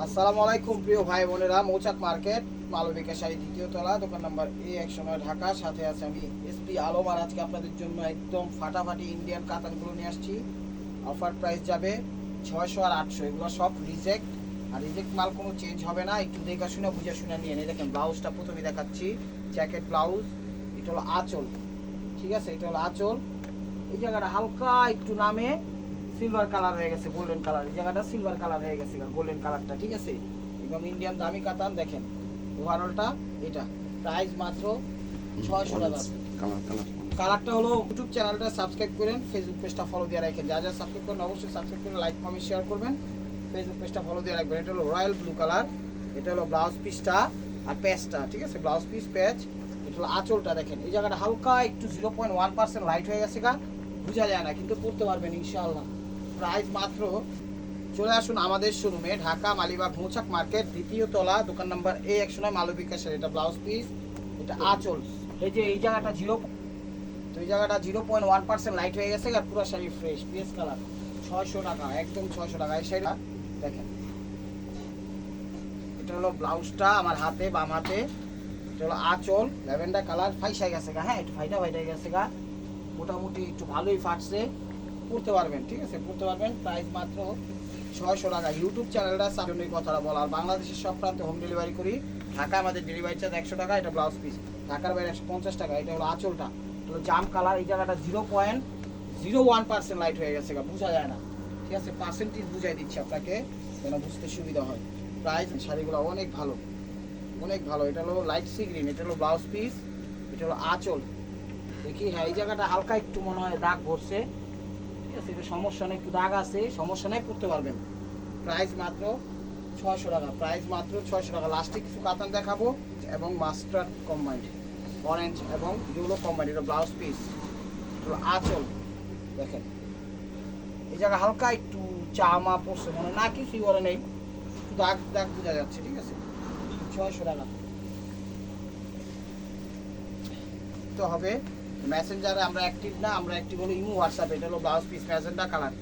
আসসালামু আলাইকুম, প্রিয় ভাই বোনেরা। মৌচাক মার্কেট, মালবিকা শাড়ি দ্বিতীয় তলা, দোকান নাম্বার এ একশো নয় ঢাকা। সাথে আছে আমি এসপি আলম, আর আজকে আপনাদের জন্য একদম ফাটাফাটি ইন্ডিয়ান কাতানগুলো নিয়ে আসছি। অফার প্রাইস যাবে ছয়শো আর আটশো। এগুলো সব রিজেক্ট আর রিজেক্ট মাল কোনো চেঞ্জ হবে না। একটু দেখা শুনে, বুঝে শুনে নিয়ে নিই। দেখেন ব্লাউজটা প্রথমে দেখাচ্ছি। জ্যাকেট ব্লাউজ এটা হলো আঁচল। ঠিক আছে? এটা হলো আঁচল। এই জায়গাটা হালকা একটু নামে। সিলভার কালার হয়ে গেছে গোল্ডেন কালার এই জায়গাটা সিলভার কালার হয়ে গেছে গোল্ডেন কালারটা ঠিক আছে? একদম ইন্ডিয়ান দামি কাতান দেখেন ওভারঅলটা এটা। প্রাইস মাত্র ছয়শো টাকা। কালার কালার কালারটা হলো ইউটিউব চ্যানেলটা সাবস্ক্রাইব করেন ফেসবুক পেজটা ফলো দিয়ে রাখেন। যা যা সাবস্ক্রাইব করেন অবশ্যই সাবস্ক্রাইব করে লাইক কমেন্ট শেয়ার করবেন। ফেসবুক পেজটা ফলো দিয়ে রাখবেন। এটা হলো রয়্যাল ব্লু কালার এটা হলো ব্লাউজ পিসটা আর প্যাচটা ঠিক আছে? ব্লাউজ পিস প্যাচ এটা হলো আঁচলটা দেখেন। এই জায়গাটা হালকা একটু zero point one percent light হয়ে গেছে গা। বোঝা যায় না কিন্তু পড়তে পারবেন ইনশাআল্লাহ। প্রাইস মাত্র। চলে আসুন আমাদের শোরুমে ঢাকা মালিবাগ মৌচাক মার্কেট, দ্বিতীয় তলা, দোকান নাম্বার এ একশো নয় মালবিকা শাড়ি এটা ব্লাউজ পিস এটা আঁচল। এই যে এই জায়গাটা জিরো তো এই জায়গাটা zero point one percent light হয়ে গেছে, আর পুরো শাড়ি ফ্রেশ পিএস কালার ছয়শো টাকা, একদম ছয়শো টাকা। এই শাড়িটা দেখেন। এটা হলো ব্লাউজটা আমার হাতে, বাম হাতে। এটা হলো আঁচল ল্যাভেন্ডার কালার ফাইসাই গেছে গা। হ্যাঁ একটু ফাইটা ফাইটা গেছে গা। মোটামুটি একটু ভালোই ফাটছে। পড়তে পারবেন, ঠিক আছে? পড়তে পারবেন। প্রাইস মাত্র ছয়শো টাকা। ইউটিউব চ্যানেলটা সামনে কথাটা বলা। আর বাংলাদেশের সব প্রান্তে হোম ডেলিভারি করি। ঢাকা আমাদের ডেলিভারি চার্জ একশো টাকা, এটা ব্লাউজ পিস ঢাকার বাইরে একশো পঞ্চাশ টাকা, এটা হলো আঁচলটা। হলো জাম কালার এই জায়গাটা zero point zero one percent light হয়ে গেছে বোঝা যায় না। ঠিক আছে? পার্সেন্টেজ বুঝাই দিচ্ছি আপনাকে, যেন বুঝতে সুবিধা হয়। প্রাইস শাড়িগুলো অনেক ভালো। অনেক ভালো। এটা হলো লাইট সি গ্রিন এটা হলো ব্লাউজ পিস এটা হলো আঁচল। দেখি হ্যাঁ এই জায়গাটা হালকা একটু মনে হয় দাগ ভরছে ঠিক আছে, এটা সমস্যা নেই, একটু দাগ আছে সমস্যা নেই, পড়তে পারবেন। প্রাইস মাত্র ছয়শো টাকা প্রাইস মাত্র ছয়শো টাকা। লাস্টে কিছু কাতান দেখাবো এবং মাস্টার কম্বাইন্ড অরেঞ্জ এবং ইউলো কম্বাইন্ড এটা ব্লাউজ পিস আঁচল, দেখেন। এই জায়গা হালকা একটু চামা পড়ছে মানে না কিছুই বলে নেই। একটু দাগ দাগ বোঝা যাচ্ছে, ঠিক আছে? ছয়শো টাকা। তো হবে মেসেঞ্জারে আমরা অ্যাক্টিভ না, আমরা অ্যাক্টিভ হলো ইমো হোয়াটসঅ্যাপ এটা হলো ব্লাউজ পিস ম্যাজেন্ডা কালার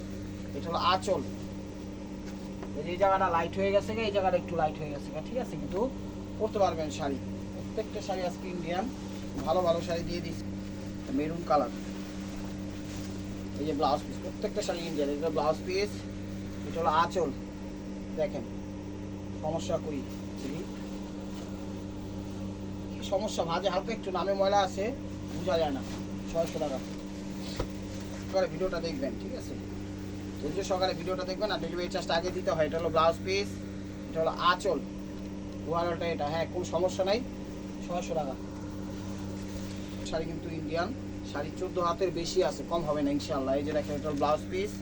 এটা হলো আঁচল। এই জায়গাটা লাইট হয়ে গেছে এই জায়গাটা একটু লাইট হয়ে গেছে ঠিক আছে? কিন্তু পরতে পারবেন শাড়ি। প্রত্যেকটা শাড়ি আজকে ইন্ডিয়ান ভালো ভালো শাড়ি দিয়ে দিচ্ছি। মেরুন কালার এই যে ব্লাউজ পিস প্রত্যেকটা শাড়ি ইন্ডিয়ান এটা ব্লাউজ পিস এটা হলো আঁচল। দেখেন, সমস্যা করি। সমস্যা? ভাজে হালকা একটু নামে ময়লা আছে। বোঝা যায় না। ছয়শো টাকা সকালে ভিডিওটা দেখবেন, ঠিক আছে? ধৈর্য সকালে ভিডিওটা দেখবেন আর ডেলিভারি চার্জটা আগে দিতে হয়। এটা হলো ব্লাউজ পিস এটা হলো আঁচল। ওয়ারটা এটা হ্যাঁ কোনো সমস্যা নাই। ছয়শো টাকা। শাড়ি কিন্তু ইন্ডিয়ান শাড়ি চোদ্দ হাতের বেশি আছে, কম হবে না ইনশাল্লাহ এই যে দেখেন, এটা হলো ব্লাউজ পিস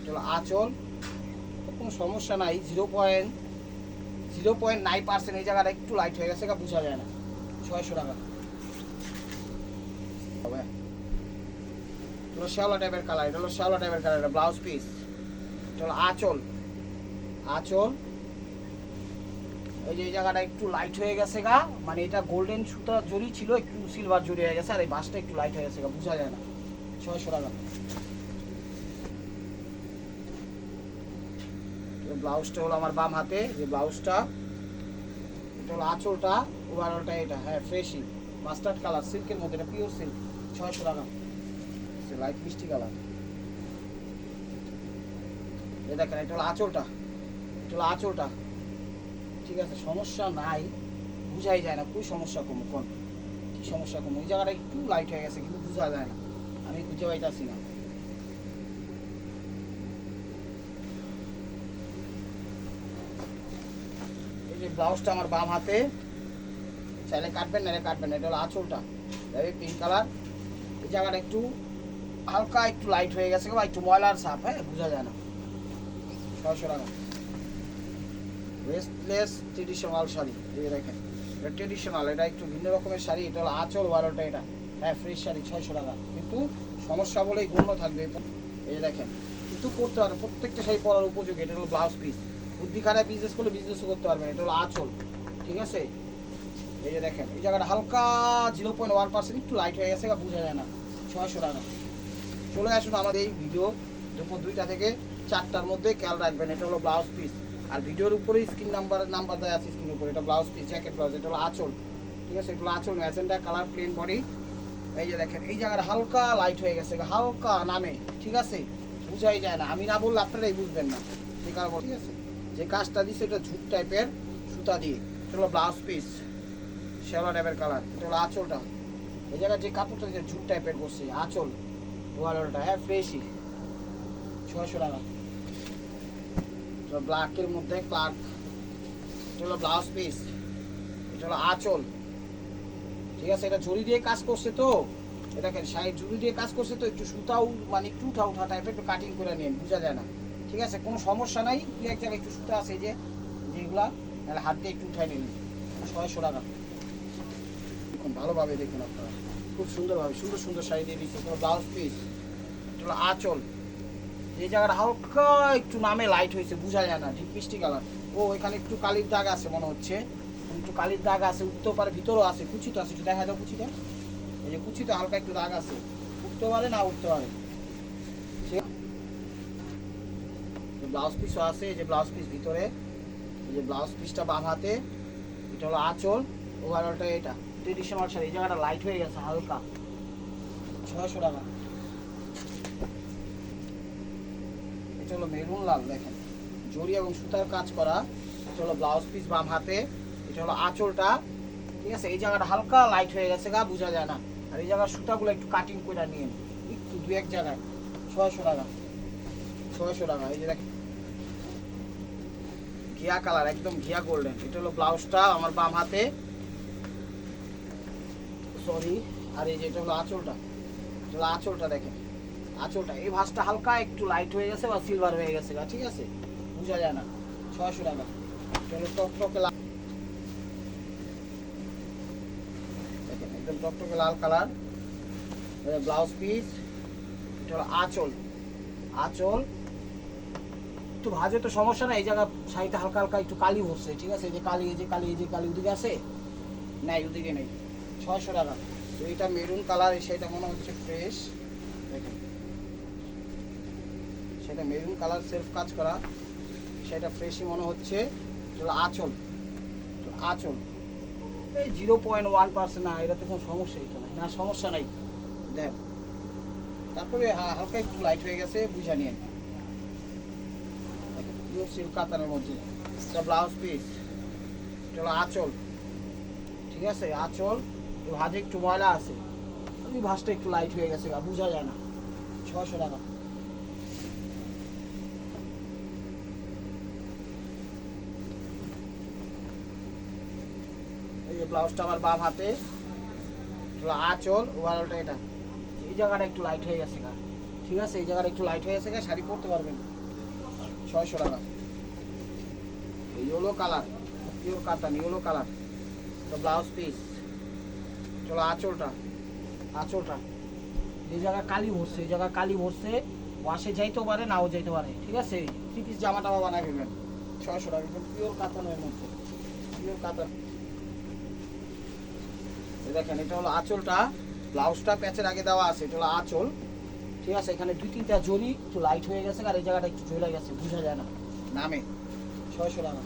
এটা হলো আঁচল। কোনো সমস্যা নাই zero point zero point nine percent এই জায়গাটা একটু লাইট হয়ে গেছে বোঝা যায় না। ছয়শো টাকা হবে এটা হলো শ্যাওলা টাইপের কালার এটা হলো শ্যাওলা টাইপের কালার এটা ব্লাউজ পিস এটা হলো আঁচল। আঁচল, এই যে এই জায়গাটা একটু লাইট হয়ে গেছে গা মানে এটা গোল্ডেন সুতা জড়ি ছিল, একটু সিলভার জড়ি হয়ে গেছে, আর এই বাসটা একটু লাইট হয়ে গেছে গা, বোঝা যায় না। ছয়শো টাকা। ব্লাউজটা হলো আমার বাম হাতে যে ব্লাউজটা এটা হলো আঁচলটা ওভারঅলটা এটা হ্যাঁ ফ্রেশই মাস্টার্ড কালার সিল্কের মধ্যে, এটা পিওর সিল্ক ছয়শো টাকা। লাইট মিষ্টি কালার এ দেখেন, এটা আঁচলটা। এটা আঁচলটা। ঠিক আছে, সমস্যা নাই। বুঝাই যায় না খুব সমস্যা কম কোন কি সমস্যা কম? ওই জায়গাটা একটু লাইট হয়ে গেছে, কিন্তু বোঝা যায় না। আমি বুঝে পাইতাছি না। এই যে ব্লাউজটা আমার বাম হাতে, চাইলে কাটবেন না কাটবেন না। এটা হলো আঁচলটা। পিঙ্ক কালার এই জায়গাটা একটু হালকা একটু লাইট হয়ে গেছে বা একটু ময়লার সাপ হ্যাঁ বোঝা যায় না। ছয়শো টাকা ওয়েস্টলেস ট্রেডিশনাল শাড়ি, এই দেখেন, এটা ট্রেডিশনাল এটা একটু ভিন্ন রকমের শাড়ি, এটা হলো আঁচল বারোটা এটা। হ্যাঁ ফ্রেশ শাড়ি, ছয়শো টাকা। কিন্তু সমস্যা বলেই গণ্য থাকবে। এই দেখেন, কিন্তু করতে পারবেন, প্রত্যেকটা শাড়ি পরার উপযোগী, এটা হলো ব্লাউজ পিস বুদ্ধি খারাপ বিজনেস করলে বিজনেসও করতে পারবেন, এটা হলো আঁচল, ঠিক আছে? এই যে দেখেন, এই জায়গাটা হালকা জিরো পয়েন্ট ওয়ান পার্সেন্ট একটু লাইট হয়ে গেছে বোঝা যায় না, ছয়শো টাকা। চলে আসুন আমাদের এই ভিডিও দুপুর দুইটা থেকে চারটার মধ্যে খেয়াল রাখবেন, এটা হলো ব্লাউজ পিস আর ভিডিওর উপরে স্ক্রিন নাম্বার নাম্বার দেওয়া আছে স্ক্রিনের উপরে, এটা ব্লাউজ পিস জ্যাকেট ব্লাউজ এটা হলো আঁচল। ঠিক আছে, এগুলো আঁচল ম্যাজেন্ডা কালার প্লেন বডি এই যে দেখেন, এই জায়গাটা হালকা লাইট হয়ে গেছে, হালকা নামে, ঠিক আছে? বুঝাই যায় না, আমি না বললে আপনারাই বুঝবেন না। ঠিক আছে? যে কাজটা দিচ্ছে এটা ঝুট টাইপের সুতা দিয়ে, এটা হলো ব্লাউজ পিস শ্যালো টাইপের কালার এটা হলো আঁচলটা। এই জায়গায় যে কাপড়টা যে ঝুট টাইপের করছে, আঁচল। ওয়ালটা হ্যাঁ ফ্রেশই ছয়শো টাকা। ব্ল্যাকের মধ্যে ক্লার্ক এটা হলো ব্লাউজ পিস এটা হলো আঁচল। ঠিক আছে, এটা জড়ি দিয়ে কাজ করছে তো। এটাকে সাইড জড়ি দিয়ে কাজ করছে তো, একটু সুতাও মানে একটু উঠা উঠা টাইপের একটু কাটিং করে নিন, বোঝা যায় না। ঠিক আছে, কোনো সমস্যা নাই। দু এক জায়গায় একটু সুতা আছে যে, যেগুলা হাত দিয়ে একটু উঠাই নিন। ছয়শো টাকা। দেখুন ভালোভাবে দেখুন আপনারা। খুব সুন্দরভাবে, সুন্দর সুন্দর শাড়ি দিয়ে দিচ্ছে কোনো ব্লাউজ পিস এটা আঁচল। এই জায়গাটা হালকা একটু নামে লাইট হয়েছে বোঝা যায় না, ঠিক মিষ্টি কালার ও, এখানে একটু কালির দাগ আছে মনে হচ্ছে। একটু কালির দাগ আছে, উঠতেও পারে, ভিতরেও আছে কুচি তো আছে, একটু দেখা যাও কুচিটা এই যে কুচিতে হালকা একটু দাগ আছে। উঠতে পারে, না উঠতে পারে? ব্লাউজ পিসও আছে, এই যে ব্লাউজ পিস ভিতরে, এই যে ব্লাউজ পিসটা বাম হাতে এটা হলো আঁচল ওভারঅলটা এটা। শাড়ি এই জায়গাটা লাইট হয়ে গেছে, হালকা। ছয়শো টাকা। এটা হলো মেরুন, লাল, দেখেন। এবং সুতার কাজ করা। এটা হলো ব্লাউজ পিস বাম হাতে। এটা হলো আঁচলটা। ঠিক আছে? এই জায়গাটা হালকা লাইট হয়ে গেছে গা, বোঝা যায় না। আর এই জায়গার সুতাগুলো একটু কাটিং করে নিন একটু দু এক জায়গায়। ছয়শো টাকা। ছয়শো টাকা। এই যে দেখেন। ঘিয়া কালার একদম ঘিয়া গোল্ডেন এটা হলো ব্লাউজটা আমার বাম হাতে। সরি, আর এই যে হলো আঁচলটা, এটা আঁচলটা দেখেন। আঁচলটা, এই ভাঁজটা হালকা একটু লাইট হয়ে গেছে বা সিলভার হয়ে গেছে ঠিক আছে? বোঝা যায় না, ছয়শো টাকা। এটা টকটকে লাল দেখেন, একদম টকটকে লাল কালার ব্লাউজ পিস এটা হলো আঁচল। আঁচল, একটু ভাজে তো সমস্যা নাই, এই জায়গা শাড়িটা হালকা হালকা একটু কালি বসছে ঠিক আছে? এই যে কালি, এই যে কালি, এই যে কালি, ওদিকে আছে? নাই, ওদিকে নেই। ছয়শো টাকা। তো এটা মেরুন কালার, সেটা মনে হচ্ছে ফ্রেশ দেখেন। সেটা মেরুন কালার সেলফ কাজ করা। সেটা ফ্রেশই মনে হচ্ছে। এটা আঁচল। আঁচল। এই জিরো পয়েন্ট ওয়ান পার্সেন্ট না, এটাতে কোনো সমস্যা এটা না, সমস্যা নাই। দেখ। তারপরে হালকা একটু লাইট হয়ে গেছে, বুঝা নিয়ে সিল্ক কাতানের মধ্যে। এটা ব্লাউজ পিস এটা আঁচল। ঠিক আছে? আঁচল। ভাজে একটু ময়লা আছে। ওই ভাজটা একটু লাইট হয়ে গেছে বোঝা যায় না। ছশো টাকা। এই যে ব্লাউজটা আমার বাম হাতে আঁচল ওভারঅলটা এটা। এই জায়গাটা একটু লাইট হয়ে গেছে গা। ঠিক আছে, এই জায়গাটা একটু লাইট হয়ে গেছে শাড়ি পরতে পারবেন। ছয়শো টাকা। ইয়েলো কালার পিওর কাতান ইয়েলো কালার তো ব্লাউজ পিস চলো আঁচলটা আঁচলটা। যে জায়গা কালি ভরছে এই জায়গা কালি ভরছে ওয়াশে যাইতেও পারে নাও যাইতে পারে ঠিক আছে? থ্রি পিস জামা টামা বানাই ফেলবেন ছয়শো টাকা একদম পিওর কাতানের মধ্যে। পিওর কাতান দেখেন এটা হলো আঁচলটা। ব্লাউজটা প্যাচের আগে দেওয়া আছে এটা হলো আঁচল। ঠিক আছে এখানে দুই তিনটা জরি একটু লাইট হয়ে গেছে আর এই জায়গাটা একটু জ্বলে গেছে বোঝা যায় না। নামে। ছয়শো টাকা।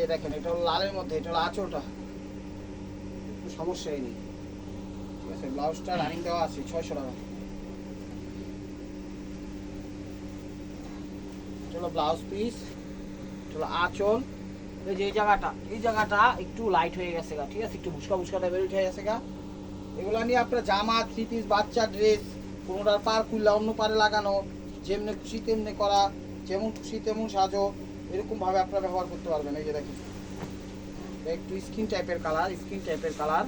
এই দেখেন, এটা হলো লালের মধ্যে, এটা হলো আঁচলটা। একটু সমস্যাই নেই ঠিক আছে, ব্লাউজটা রানিং দেওয়া আছে, ছয়শো টাকা। এটা ব্লাউজ পিস এটা হলো আঁচল। এই যে এই জায়গাটা এই জায়গাটা একটু লাইট হয়ে গেছে গা, ঠিক আছে? একটু ভুসকা ভুসকা টাইপের উঠে গেছে গা। এগুলো নিয়ে আপনার জামা থ্রি পিস বাচ্চা ড্রেস কোনোটার পার খুললে অন্য পারে লাগানো, যেমনি খুশি তেমনি করা, যেমন খুশি তেমন সাজো। এরকম ভাবে আপনারা ব্যবহার করতে পারবেন, এই যে দেখেন। একটু স্কিন টাইপের কালার স্কিন টাইপের কালার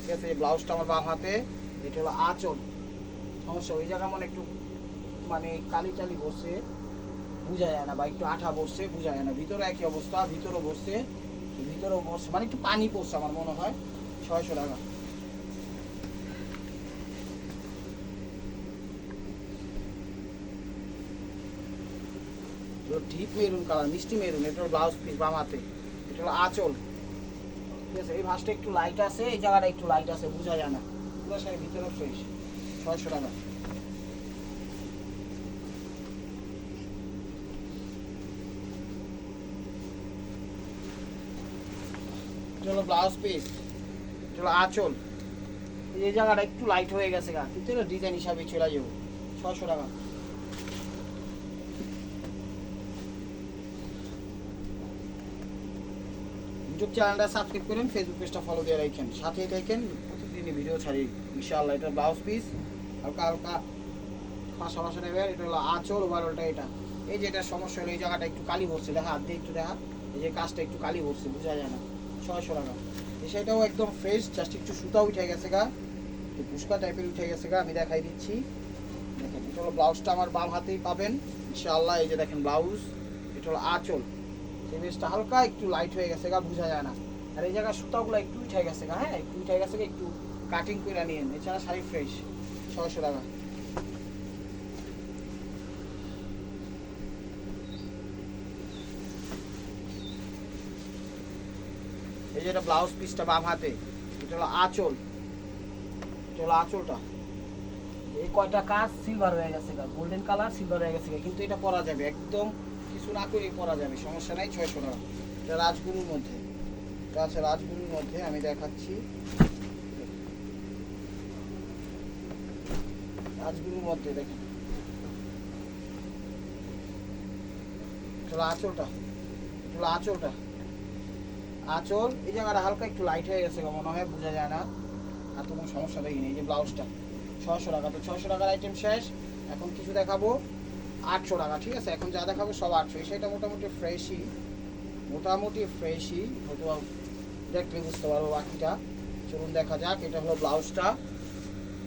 ঠিক আছে, এই ব্লাউজটা আমার বাম হাতে, এটা হলো আঁচল। সমস্যা, ওই জায়গা মানে একটু মানে কালি টালি বসে বোঝা যায় না, বা একটু আঠা বসছে বোঝা যায় না। ভিতরে একই অবস্থা, ভিতরেও বসছে ভিতরেও বসছে মানে একটু পানি পড়ছে আমার মনে হয়, ছয়শো টাকা। মেরুন কালার, মিষ্টি মেরুন, এটা হলো ব্লাউজ পিস বাম হাতে এটা হলো আঁচল। ঠিক আছে, এই একটু লাইট আছে, এই জায়গাটা একটু লাইট আছে, বোঝা যায় না। ভিতরে ফ্রেশ ছয়শো টাকা। এটা ব্লাউজ পিস এটা আঁচল। এই জায়গাটা একটু লাইট হয়ে গেছে গা কিন্তু ডিজাইন হিসাবে চলে যাব ছশো টাকা। ইউটিউব চ্যানেলটা সাবস্ক্রাইব করেন ফেসবুক পেজটা ফলো দিয়ে রাখেন। সাথে দেখেন প্রতিদিনই ভিডিও ছাড়ি। ইনশাআল্লাহ, এটা ব্লাউজ পিস হালকা হালকা, পাশা পাশা নেবেন এটা হলো আঁচল ওভারঅলটা এটা। এই যে এটা সমস্যা হলো, এই জায়গাটা একটু কালি ভরছে, দেখা, হাত দিয়ে একটু দেখা। এই যে কাজটা একটু কালি ভরছে, বোঝা যায় না। ছয়শো টাকা। সেটাও একদম ফ্রেশ জাস্ট একটু সুতা উঠে গেছে গা। পুষ্কা টাইপের উঠে গেছে গা, আমি দেখাই দিচ্ছি। দেখেন, এটা হলো ব্লাউজটা আমার বাম হাতেই পাবেন। ইনশাআল্লাহ, এই যে দেখেন ব্লাউজ এটা হলো আঁচল। বেশটা হালকা একটু লাইট হয়ে গেছে গা, বোঝা যায় না। আর এই জায়গায় সুতাগুলো একটু উঠে গেছে গা হ্যাঁ একটু উঠে গেছে একটু কাটিং করে নিয়েন এছাড়া শাড়ি ফ্রেশ ছয়শো টাকা। এই যে এটা ব্লাউজ পিসটা বাম হাতে, এটা হলো আঁচল। এটা হলো আঁচলটা। এই কয়টা কাজ সিলভার হয়ে গেছে গা গোল্ডেন কালার সিলভার হয়ে গেছে। কিন্তু এটা পরা যাবে একদম কিছু না করে পরা যাবে সমস্যা নাই, ছয়শো টাকা। এটা রাজগুরুর মধ্যে। আছে রাজগুরুর মধ্যে, আমি দেখাচ্ছি। রাজগুরুর মধ্যে, দেখেন। এই জায়গাটা হালকা একটু লাইট হয়ে গেছে মনে হয়, বোঝা যায় না। আর তো কোনো সমস্যা দেখিনি এই যে ব্লাউজটা ছশো টাকা, তো ছশো টাকার আইটেম শেষ। এখন কিছু দেখাবো। আটশো টাকা, ঠিক আছে? এখন যা দেখাবো সব আটশো। সেটা মোটামুটি ফ্রেশই মোটামুটি ফ্রেশই হয়তো দেখলে বুঝতে পারব বাকিটা। চলুন দেখা যাক, এটা হলো ব্লাউজটা,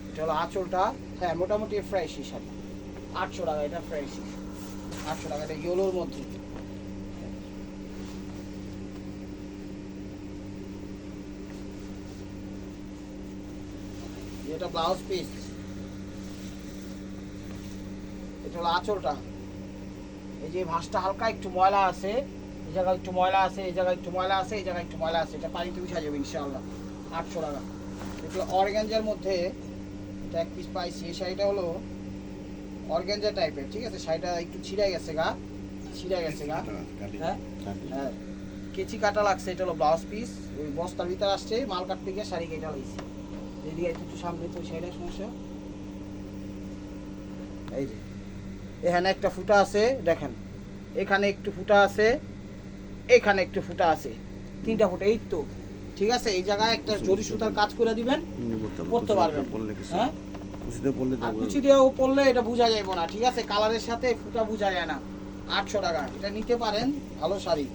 এটা হলো আঁচলটা। হ্যাঁ মোটামুটি ফ্রেশই শাড়ি। আটশো টাকা, এটা ফ্রেশই আটশো টাকা, এটা ইয়েলোর মধ্যে। এটা ব্লাউজ পিস এটা হলো আঁচলটা। এই যে ভাঁজটা হালকা একটু ময়লা আছে এই জায়গায় একটু ময়লা আছে এই জায়গায় একটু ময়লা আছে এই জায়গায় একটু ময়লা আছে এটা পানিতে উঠা যাবে ইনশাআল্লাহ আটশো টাকা। এটা অর্গ্যাঞ্জার মধ্যে এটা এক পিস পাইছি এই শাড়িটা হলো অর্গ্যাঞ্জা টাইপের ঠিক আছে? শাড়িটা একটু ছিঁড়ে গেছে গা ছিঁড়ে গেছে গা হ্যাঁ? হ্যাঁ। কেচি কাটা লাগছে এটা হলো ব্লাউজ পিস ওই বস্তার ভিতরে আসছে মাল কাটতে গিয়ে শাড়ি কেটে লাইছি। এদিকে একটু সামনে তো শাড়িটা সমস্যা। এই যে। এখানে একটা ফুটা আছে দেখেন। এখানে একটু ফুটা আছে এখানে একটু ফুটা আছে। তিনটা ফুটা এই তো। ঠিক আছে? এই জায়গায় একটা জরি সুতার কাজ করে দিবেন করতে পারবেন। হ্যাঁ? কুচি দিয়েও পড়লে এটা বোঝা যাবে না। ঠিক আছে? কালারের সাথে ফুটা বোঝা যায় না। আটশো টাকা। এটা নিতে পারেন ভালো শাড়ি।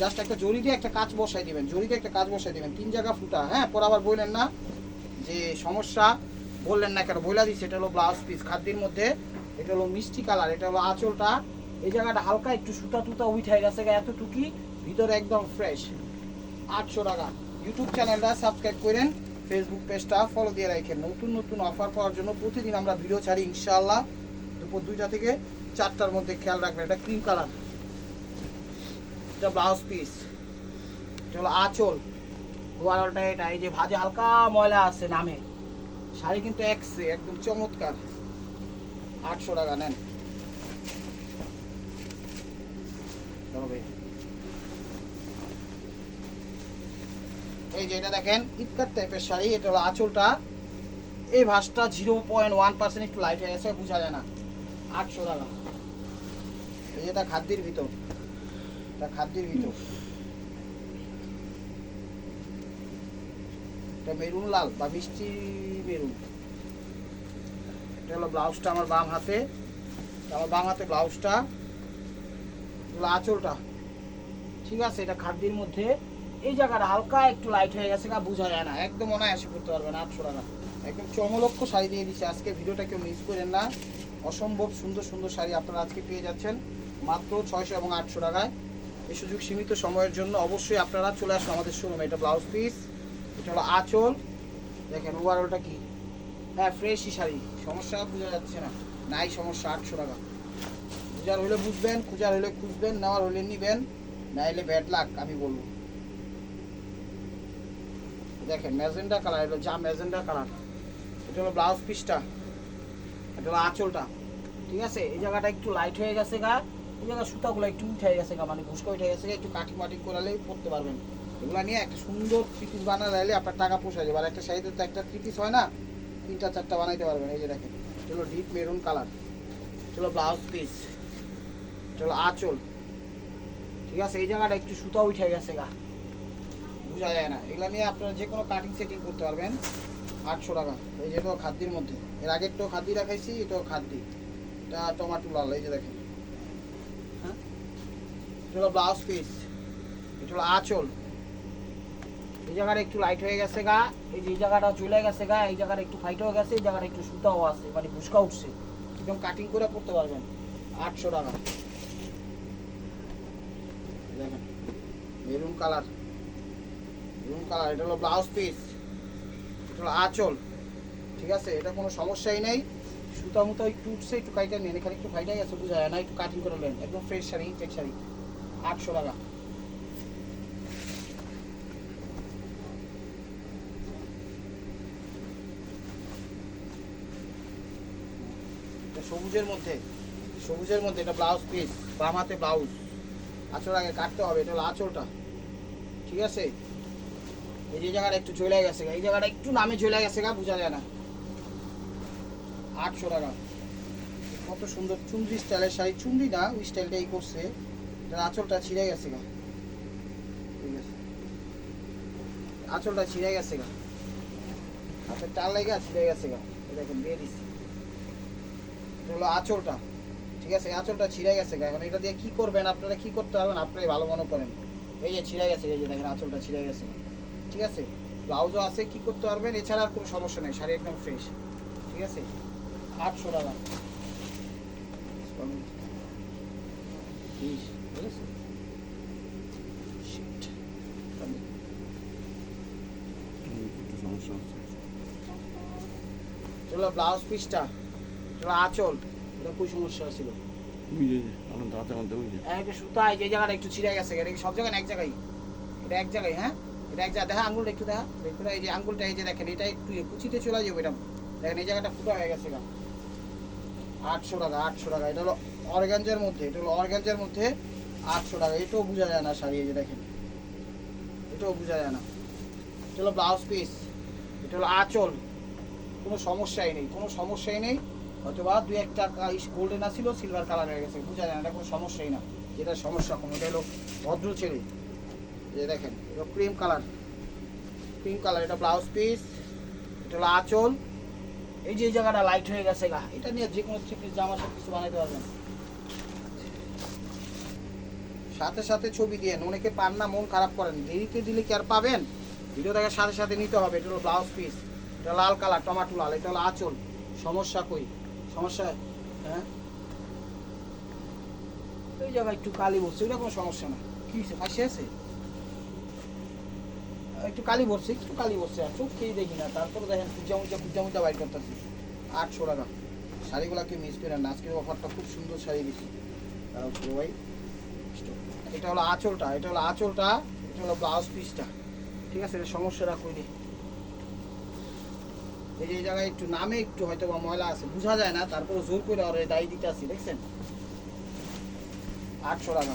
জাস্ট একটা জরি দিয়ে একটা কাজ বসাই দিবেন। জরি দিয়ে একটা কাজ বসাই দিবেন। তিন জায়গা ফুটা। হ্যাঁ? পর আবার বললেন না যে সমস্যা। বললেন না কেন? বইলা দিচ্ছে এটা হলো ব্লাউজ পিস খাদ্যের মধ্যে এটা হলো মিষ্টি কালার, এটা হলো আঁচলটা। এই জায়গাটা হালকা একটু সুতা টুতা উঠে গেছে এতটুকি ভিতরে একদম ফ্রেশ আটশো টাকা। ইউটিউব চ্যানেলটা সাবস্ক্রাইব করেন ফেসবুক পেজটা ফলো দিয়ে রাখেন। নতুন নতুন অফার পাওয়ার জন্য প্রতিদিন আমরা ভিডিও ছাড়ি, ইনশাআল্লাহ। দুপুর দুইটা থেকে চারটার মধ্যে খেয়াল রাখবেন, এটা ক্রিম কালার এটা ব্লাউজ পিস এটা হলো আঁচল। ওয়ারটা এটা, এই যে ভাজে হালকা ময়লা আছে নামে। শাড়ি কিন্তু একসে একদম চমৎকার। আটশো টাকা নেন। এই যে এটা দেখেন, ইটকার টাইপের শাড়ি, এটা হলো আঁচলটা। এই ভাঁজটা জিরো পয়েন্ট ওয়ান পার্সেন্ট একটু লাইট হয়ে গেছে, বোঝা যায় না। আটশো টাকা। এই যে এটা খাদ্যের ভিতর। এটা খাদ্যের ভিতর। এটা মেরুন লাল বা মিষ্টি মেরুন। এটা হলো ব্লাউজটা আমার বাম হাতে। আমার বাম হাতে ব্লাউজটা। আঁচলটা। ঠিক আছে, এটা খাদ্যের মধ্যে। এই জায়গাটা হালকা একটু লাইট হয়ে গেছে গা বোঝা যায় না। একদম অনায়াসে করতে পারবে না আটশো টাকা। একদম চমলক্ষ শাড়ি দিয়ে দিচ্ছে আজকে ভিডিওটা কেউ মিস করেন না। অসম্ভব সুন্দর সুন্দর শাড়ি আপনারা আজকে পেয়ে যাচ্ছেন। মাত্র ছয়শো এবং আটশো টাকায়। এই সুযোগ সীমিত সময়ের জন্য অবশ্যই আপনারা চলে আসুন আমাদের শোরুমে এটা ব্লাউজ পিস এটা হলো আঁচল। দেখেন ওভারঅলটা কি? হ্যাঁ ফ্রেশই শাড়ি। সমস্যা বোঝা যাচ্ছে না। নাই সমস্যা, আটশো টাকা। খুঁজার হলে বুঝবেন খুঁজার হলে খুঁজবেন, নেওয়ার হলে নিবেন, নাইলে ব্যাড লাক আমি বলব। দেখেন, ম্যাজেন্ডা কালার এটা যা ম্যাজেন্ডা কালার এটা হলো ব্লাউজ পিসটা এটা হলো আঁচলটা। ঠিক আছে? এই জায়গাটা একটু লাইট হয়ে গেছে গা। এই জায়গা সুতাগুলো একটু উঠে গেছে গা মানে ঘুষকা উঠে গেছে একটু কাটিং মাটিং করালে পড়তে পারবেন। এগুলো নিয়ে একটা সুন্দর থ্রি পিস বানালে আপনার টাকা পোষায় যাবে। আর একটা শাড়িতে তো একটা থ্রি পিস হয় না? তিনটা, চারটা বানাইতে পারবেন, এই যে দেখেন। চলো ডিপ মেরুন কালার চলো ব্লাউজ পিস চলো আঁচল। ঠিক আছে, এই জায়গাটা একটু সুতা উঠে গেছে গা। বোঝা যায় না। এগুলো নিয়ে আপনারা যে কোনো কাটিং সেটিং করতে পারবেন। আটশো টাকা। এই যেটা খাদ্যির মধ্যে। এর আগের তো খাদ্যি রাখাইছি এটাও খাদ্যি। এটা টমাটো লাল, এই যে দেখেন। হ্যাঁ? হলো ব্লাউজ পিস এটা হলো আঁচল। এই জায়গাটা একটু লাইট হয়ে গেছে গা। এই যে এই জায়গাটা চলে গেছে গা, এই জায়গাটা একটু ফাইট হয়ে গেছে, এই জায়গাটা একটু সুতাও আছে মানে ভুসকা উঠছে। একদম কাটিং করে করতে পারবেন, আটশো টাকা। দেখেন মেরুন কালার মেরুন কালার এটা হলো ব্লাউজ পিস এটা হলো আঁচল, ঠিক আছে? এটা কোনো সমস্যাই নেই। সুতা মুতা একটু উঠছে, একটু কাইটা নেন, এখানে একটু ফাইটাই আছে বোঝা যায় না, একটু কাটিং করে নেন, একদম ফ্রেশ শাড়ি ইনটেক শাড়ি, আটশো টাকা। সবুজের মধ্যে সবুজের মধ্যে এটা ব্লাউজ পিস বাম হাতে ব্লাউজ আঁচল আগে কাটতে হবে, এটা হলো আঁচলটা। ঠিক আছে? এই যে জায়গাটা একটু চলে গেছে এই জায়গাটা একটু নামে চলে গেছে গা, বোঝা যায় না। আটশো টাকা। কত সুন্দর চুন্দ্রি স্টাইলের শাড়ি। চুন্দ্রি না, ওই স্টাইলটাই করছে। এটার আঁচলটা ছিঁড়ে গেছে গা। ঠিক আছে? আঁচলটা ছিঁড়ে গেছে গা। হাতের টাল লেগে ছিঁড়ে গেছে গা। এই দেখেন দিয়ে দিচ্ছি। এটা হলো আঁচলটা। ঠিক আছে? আঁচলটা ছিঁড়ে গেছে গা। এখন এটা দিয়ে কি করবেন? আপনারা কি করতে পারবেন আপনারাই ভালো মনে করেন। এই যে ছিঁড়ে গেছে এই যে দেখেন আঁচলটা ছিঁড়ে গেছে। ঠিক আছে? ব্লাউজও আছে কি করতে পারবেন? এছাড়া আর কোনো সমস্যা নেই শাড়ি একদম ফ্রেশ ঠিক আছে? আটশো টাকা। চলো ব্লাউজ পিসটা আঁচল এটা খুব সমস্যা ছিল? একটা সুতা এই জায়গাটা একটু ছিঁড়ে গেছে এটা সব জায়গায় এক জায়গায়। এটা এক জায়গায় হ্যাঁ? এটা এক জায়গায় দেখা আঙ্গুলটা একটু দেখা। দেখুন এই যে আঙ্গুলটা এই যে দেখেন এটা একটু কুচিতে চলে যাবে এটা। দেখেন এই জায়গাটা ফুটা হয়ে গেছে গা। আটশো টাকা আটশো টাকা। এটা হলো অর্গ্যাঞ্জের মধ্যে এটা হলো অর্গ্যাঞ্জের মধ্যে আটশো টাকা। এটাও বোঝা যায় না শাড়ি এই যে দেখেন। এটাও বোঝা যায় না। এটা হলো ব্লাউজ পিস। এটা হলো আঁচল। কোনো সমস্যাই নেই কোনো সমস্যাই নেই। হয়তো বা দু একটা গোল্ডেন আসছিল সিলভার কালার হয়ে গেছে, বোঝা যায় না, এটা কোনো সমস্যাই না। যেটা সমস্যা কোনো, এটা হলো ভদ্র ছেলে। যে দেখেন, এটা ক্রিম কালার ক্রিম কালার এটা ব্লাউজ পিস এটা হলো আঁচল। এই যে জায়গাটা লাইট হয়ে গেছে গা, এটা নিয়ে যে কোনো থ্রি জামা সব কিছু বানাইতে পারবেন। সাথে সাথে ছবি দিয়ে, অনেকে পান না, মন খারাপ করেন। দেরিতে দিলে কি আর পাবেন? ভিডিও দেখার সাথে সাথে নিতে হবে, এটা হলো ব্লাউজ পিস এটা লাল কালার টমাটো লাল, এটা হলো আঁচল। সমস্যা কই? সমস্যা? হ্যাঁ? এই জায়গায় একটু কালি বসছে, ওইটা কোনো সমস্যা না। কি ফাঁসি আছে একটু কালি বসছে, একটু কালি বসছে, আর চোখ খেয়ে দেখি না। তারপরে দেখেন পূজা মুজা পূজা মুজা বাইর করতেছি। আটশো টাকা। শাড়িগুলোকে মিস করেন না আজকের অফারটা খুব সুন্দর শাড়ি দিচ্ছি ভাই। এটা হলো আঁচলটা, এটা হলো আঁচলটা, এটা হলো ব্লাউজ পিসটা ঠিক আছে? এটা সমস্যাটা কইনি এই যে জায়গায় একটু নামে একটু হয়তো বা ময়লা আছে, বোঝা যায় না তারপরে জোর করে আর দায়ী দিতে আসি, দেখছেন? আটশো টাকা।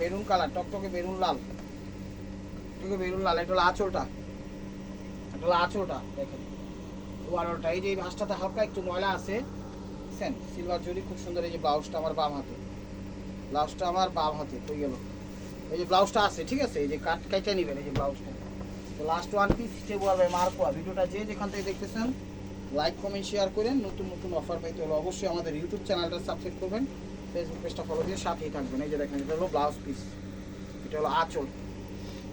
বেরুন কালার, টকটকে বেরুন লাল। টকটকে বেরুন লাল, এটা হলো আঁচলটা। এটা হলো আঁচলটা, দেখেন। ওয়ারটা এই যে এই ভাঁজটাতে হালকা একটু ময়লা আছে। দেখছেন? সিলভার জরি খুব সুন্দর, এই যে ব্লাউজটা আমার বাম হাতে। ব্লাউজটা আমার বাম হাতে, হয়ে গেল। এই যে ব্লাউজটা আছে, ঠিক আছে? এই যে কাট কাইটা নেবেন এই যে ব্লাউজটা তো লাস্ট ওয়ান পিস হিসেবে হবে মার্কোয়া ভিডিওটা যে যেখান থেকে দেখতেছেন লাইক কমেন্ট শেয়ার করেন। নতুন নতুন অফার পাইতে হলে অবশ্যই আমাদের ইউটিউব চ্যানেলটা সাবস্ক্রাইব করবেন। ফেসবুক পেজটা ফলো দিয়ে সাথেই থাকবেন। এই যে দেখেন, এটা হলো ব্লাউজ পিস এটা হলো আঁচল।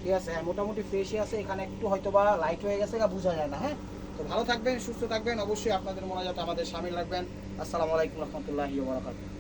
ঠিক আছে? হ্যাঁ মোটামুটি ফ্রেশই আছে। এখানে একটু হয়তো বা লাইট হয়ে গেছে বা বোঝা যায় না হ্যাঁ? তো ভালো থাকবেন, সুস্থ থাকবেন। অবশ্যই আপনাদের মনে যাতে আমাদের সামিল রাখবেন। আসসালামু আলাইকুম রহমতুল্লাহি ওবরাকাতুহু